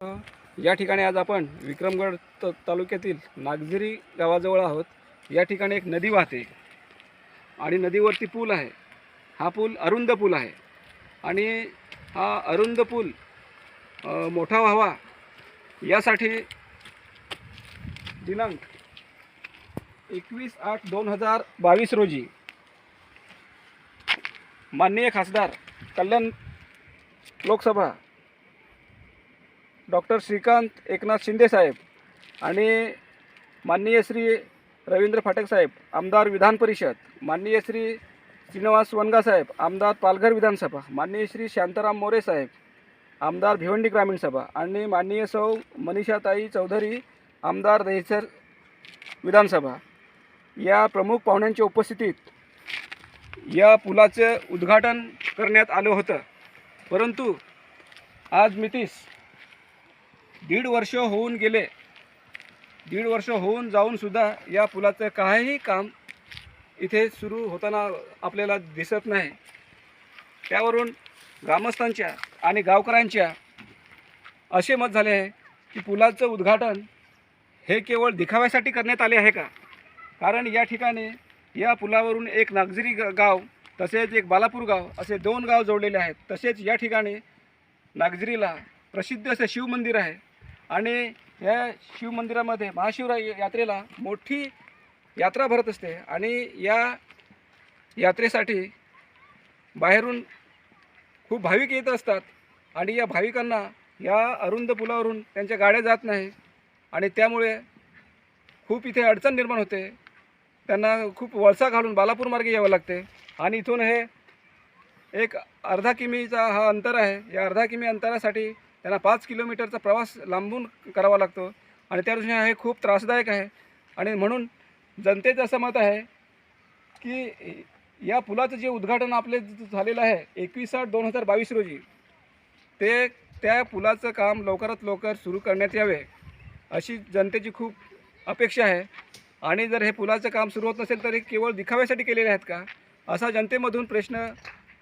या ठिकाणी आज आपण विक्रमगड त तालुक्यातील नागझिरी गावाजवळ आहोत. या ठिकाणी एक नदी वाहते आणि नदीवरती पूल आहे. हा पूल अरुंद पूल आहे. आणि हा अरुंद पूल मोठा व्हावा यासाठी दिनांक एकवीस आठ दोन हजार बावीस रोजी माननीय खासदार कल्याण लोकसभा डॉक्टर श्रीकांत एकनाथ शिंदे साहेब आणि माननीय श्री रवींद्र फाटक साहेब आमदार विधान परिषद माननीय श्री श्रीनिवास वनगा साहेब आमदार पालघर विधानसभा माननीय श्री शांताराम मोरे साहेब आमदार भिवंडी ग्रामीण सभा आणि माननीय सौ मनीषाताई चौधरी आमदार दहिसर विधानसभा. या प्रमुख पाहुण्यांच्या उपस्थितीत या पुलाचं उद्घाटन करण्यात आलं होतं. परंतु आज मितीस दीड वर्ष होऊन गेले. दीड वर्ष होऊन जाऊनसुद्धा या पुलाचं काहीही काम इथे सुरू होताना आपल्याला दिसत नाही. त्यावरून ग्रामस्थांच्या आणि गावकऱ्यांच्या असे मत झाले आहे की पुलाचं उद्घाटन हे केवळ दिखाव्यासाठी करण्यात आले आहे का? कारण या ठिकाणी या पुलावरून एक नागझिरी ग गाव तसेच एक बालापूर गाव असे दोन गाव जोडलेले आहेत. तसेच या ठिकाणी नागझिरीला प्रसिद्ध असे शिवमंदिर आहे. आणि या शिवमंदिरामध्ये महाशिवराय यात्रेला मोठी यात्रा भरत असते. आणि या यात्रेसाठी बाहेरून खूप भाविक येत असतात. आणि या भाविकांना या अरुंद पुलावरून त्यांच्या गाड्या जात नाही. आणि त्यामुळे खूप इथे अडचण निर्माण होते. त्यांना खूप वळसा घालून बालापूर मार्गे यावं लागते. आणि इथून हे एक अर्धा किमीचा हा अंतर आहे. या अर्धा किमी अंतरासाठी त्यांना पाच किलोमीटरचा प्रवास लांबून करावा लागतो. आणि त्या दृष्टीने हे खूप त्रासदायक आहे. आणि म्हणून जनतेचं असं मत आहे की या पुलाचं जे उद्घाटन आपले झालेलं आहे एकवीस आठ दोन हजार बावीस रोजी ते त्या पुलाचं काम लवकरात लवकर सुरू करण्यात यावे अशी जनतेची खूप अपेक्षा आहे. आणि जर हे पुलाचं काम सुरू होत नसेल तर हे केवळ दिखाव्यासाठी केलेले आहेत का? असा जनतेमधून प्रश्न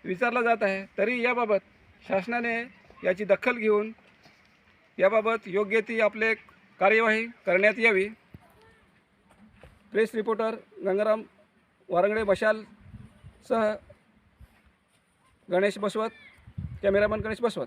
विचारला जात आहे. तरी याबाबत शासनाने याची दखल घेऊन याबाबत योग्य ती आपले कार्यवाही करण्यात यावी. प्रेस रिपोर्टर गंगाराम वारंगडे बशाल सह गणेश बसवत कॅमेरामन गणेश बसवत.